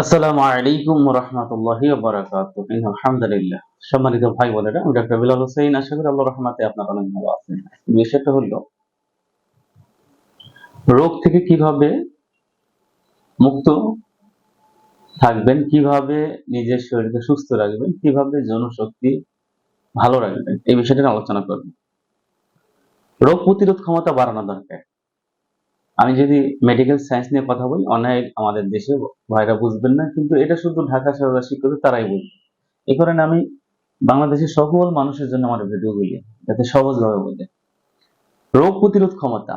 আসসালামু আলাইকুম রহমতুল্লাহি আলহামদুলিল্লাহ। সম্মানিত ভাই বোনেরা আমি ডক্টর বিলাল আশা করি আল্লাহ রহমাতে আপনারা অনেক ভালো আছেন। বিষয়টা হলো, রোগ থেকে কীভাবে মুক্ত থাকবেন, কীভাবে নিজের শরীরকে সুস্থ রাখবেন, কীভাবে জনশক্তি ভালো রাখবেন, এই বিষয়টা আলোচনা করব। রোগ প্রতিরোধ ক্ষমতা বাড়ানো দরকার। আমি যদি মেডিকেল সায়েন্স নিয়ে কথা বলি, অনেক আমাদের দেশে ভাইরা বুঝবেন না, কিন্তু এটা শুধু ঢাকা শহরের শিক্ষিত তারাই বুঝবে। এই কারণে আমি বাংলাদেশের সকল মানুষের জন্য আমার ভিডিওগুলি যাতে সহজভাবে বোঝে। রোগ প্রতিরোধ ক্ষমতা।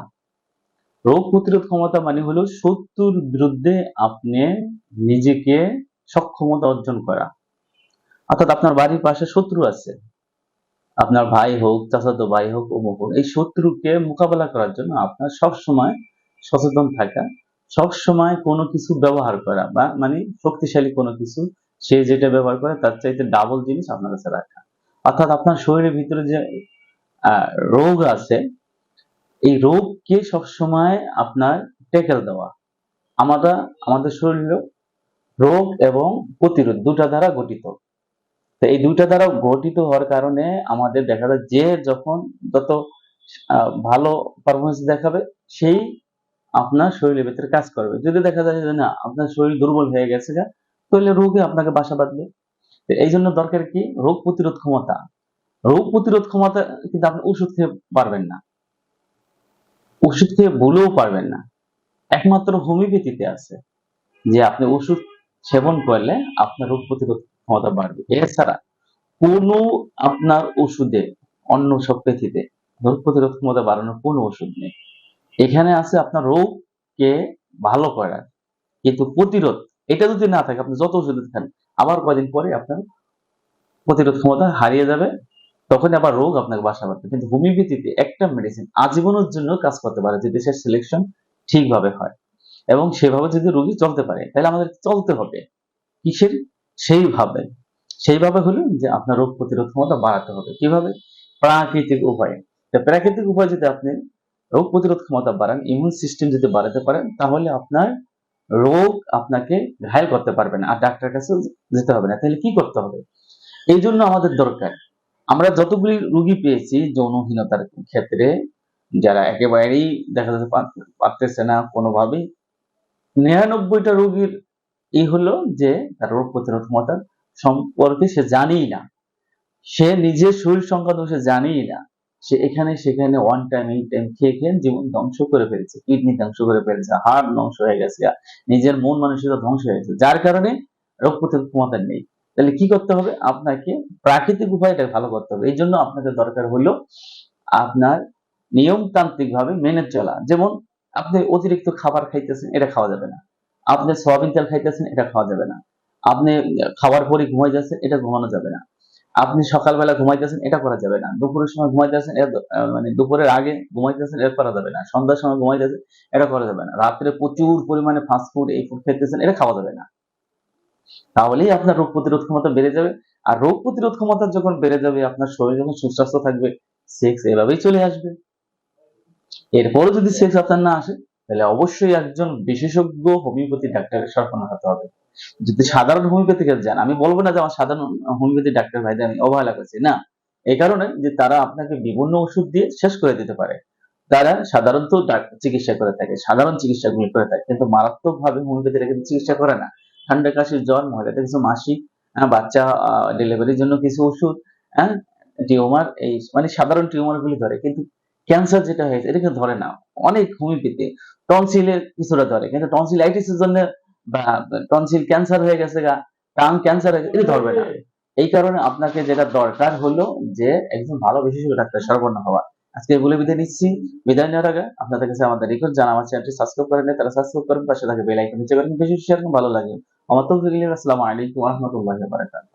রোগ প্রতিরোধ ক্ষমতা মানে হলো শত্রুর বিরুদ্ধে আপনি নিজেকে সক্ষমতা অর্জন করা। অর্থাৎ আপনার বাড়ির পাশে শত্রু আছে। আপনার ভাই হোক, চাচাতো ভাই হোক অমুক হোক, এই শত্রুকে মোকাবেলা করার জন্য আপনার সব সময় সচেতন থাকা। সব সময় কোনো কিছু ব্যবহার করা বা মানে শক্তিশালী কোনো কিছু সে যেটা ব্যবহার করে তার চাইতে ডাবল জিনিস আপনার কাছে রাখা। অর্থাৎ আপনার শরীরের ভিতরে যে রোগ আছে, এই রোগকে সবসময় আপনার টেকেল দেওয়া। আমরা আমাদের শরীর রোগ এবং প্রতিরোধ দুটা দ্বারা গঠিত। তো এই দুইটা দ্বারা গঠিত হওয়ার কারণে আমাদের দেখা যায় যে যখন যত ভালো পারফরমেন্স দেখাবে, সেই আপনার শরীরের ভিতরে কাজ করবে। যদি দেখা যায় যে না, আপনার শরীর দুর্বল হয়ে গেছে তাহলে রোগে আপনাকে বাসা বাঁধবে। এই জন্য দরকার কি? রোগ প্রতিরোধ ক্ষমতা। রোগ প্রতিরোধ ক্ষমতা কিন্তু আপনি ওষুধ খেয়ে পারবেন না। ওষুধ খেয়ে ভুলেও পারবেন না। একমাত্র হোমিওপ্যাথিতে আছে যে আপনি ওষুধ সেবন করলে আপনার রোগ প্রতিরোধ ক্ষমতা বাড়বে। এছাড়া কোনো আপনার ওষুধে, অন্য সব পেথিতে রোগ প্রতিরোধ ক্ষমতা বাড়ানোর কোনো ওষুধ নেই। এখানে আছে আপনার রোগকে ভালো করার কিন্তু প্রতিরোধ, এটা যদি না থাকে, আপনি যত ওষুধ খান আবার কয়দিন পরে আপনার প্রতিরোধ ক্ষমতা হারিয়ে যাবে তখন আবার রোগ আপনাকে বাসা বাঁধবে। কিন্তু হোমিওপ্যাথিতে একটা মেডিসিন আজীবনের জন্য কাজ করতে পারে, যদি সে সিলেকশন ঠিকভাবে হয়। এবং সেভাবে যদি রোগী চলতে পারে, তাহলে আমাদের চলতে হবে। কিসের? সেইভাবে। সেইভাবে হলো যে আপনার রোগ প্রতিরোধ ক্ষমতা বাড়াতে হবে। কীভাবে? প্রাকৃতিক উপায়ে। প্রাকৃতিক উপায় যদি আপনি রোগ প্রতিরোধ ক্ষমতা বাড়ান ইমিউন সিস্টেম যদি বাড়াতে পারেন, তাহলে আপনার রোগ আপনাকে ঘায়ল করতে পারবে না, আর ডাক্তার কাছে যেতে হবে না। তাহলে কি করতে হবে? এই জন্য আমাদের দরকার। আমরা যতগুলি রোগী পেয়েছি যৌনহীনতার ক্ষেত্রে, যারা একেবারেই দেখা যাচ্ছে পারতেছে না কোনোভাবেই, নিরানব্বইটা রোগীর এই হলো যে তার রোগ প্রতিরোধ ক্ষমতা সম্পর্কে সে জানেই না। সে নিজের শরীর সংক্রান্ত সে জানেই না। সে এখানে, সেখানে ওয়ান টাইম এই টাইম খেয়ে খেয়ে জীবন ধ্বংস করে ফেলেছে। কিডনি ধ্বংস করে ফেলেছে হাড় ধ্বংস হয়ে গেছে নিজের মন মানসিকতা ধ্বংস হয়ে গেছে। যার কারণে রোগ প্রতিরোধ ক্ষমতা নেই। তাহলে কি করতে হবে? আপনাকে প্রাকৃতিক উপায়টা ভালো করতে হবে। এই জন্য আপনাকে দরকার হলো আপনার নিয়মতান্ত্রিক ভাবে মেনে চলা। যেমন, আপনি অতিরিক্ত খাবার খাইতেছেন, এটা খাওয়া যাবে না। আপনি সয়াবিন তেল খাইতেছেন, এটা খাওয়া যাবে না। আপনি খাবার পরে ঘুমাই যাচ্ছেন এটা ঘুমানো যাবে না। আপনি সকালবেলা ঘুমাইতেছেন, এটা করা যাবে না। দুপুরের সময় ঘুমাইতেছেন মানে দুপুরের আগে ঘুমাইতেছেন এটা করা যাবে না। সন্ধ্যার সময় ঘুমাইতেছেন, এটা করা যাবে না। রাত্রে প্রচুর পরিমাণে ফাস্ট ফুড এই ফুড খেতেছেন, এটা খাওয়া যাবে না। তাহলেই আপনার রোগ প্রতিরোধ ক্ষমতা বেড়ে যাবে। আর রোগ প্রতিরোধ ক্ষমতা যখন বেড়ে যাবে, আপনার শরীর যখন সুস্বাস্থ্য থাকবে সেক্স এভাবেই চলে আসবে। এরপরও যদি সেক্স আপনার না আসে তাহলে অবশ্যই একজন বিশেষজ্ঞ হোমিওপ্যাথি ডাক্তারের শরণাপন্ন হতে হবে। যদি সাধারণ হোমিওপ্যাথি কাছে যান আমি বলব না যে আমার সাধারণ হোমিওপ্যাথি ডাক্তার ভাইদের আমি অবহেলা করছি না। এই কারণে যে তারা আপনাকে বিভিন্ন ওষুধ দিয়ে শেষ করে দিতে পারে। তারা সাধারণত চিকিৎসা করে থাকে সাধারণ চিকিৎসাগুলো করে থাকে কিন্তু মারাত্মক ভাবে হোমিওপ্যাথিরা কিন্তু চিকিৎসা করে না। ঠান্ডা কাশির জ্বর মহিলাদের কিছু মাসিক হ্যাঁ, বাচ্চা ডেলিভারির জন্য কিছু ওষুধ হ্যাঁ টিউমার এই মানে সাধারণ টিউমার গুলি ধরে কিন্তু ক্যান্সার যেটা হয়েছে এটা কিন্তু ধরে না অনেক হোমিওপ্যাথি। টনসিলের কিছুটা ধরে, কিন্তু টনসিলাইটিসের জন্য বা টনসিল ক্যান্সার হয়ে গেছে গা টাং ক্যান্সার হয়ে গেছে, এটা ধরবে না। এই কারণে আপনাকে যেটা দরকার হলো যে, একজন ভালো বিশেষজ্ঞ, ডাক্তার সর্বর্ণ হওয়া। আজকে এগুলো বিদায় নিচ্ছি। বিদায় নেওয়ার আগে আপনাদের কাছে আমাদের রিকোয়েস্ট জানা, আমার চ্যানেলটি সাবস্ক্রাইব করেন তারা সাবস্ক্রাইব করেন, পাশে থাকে বেল আইকন নিচে করেন বেশি শেয়ার ভালো লাগে আমার তো আসসালামু আলাইকুম রাহমাতুল্লাহি বারাকাতুহু।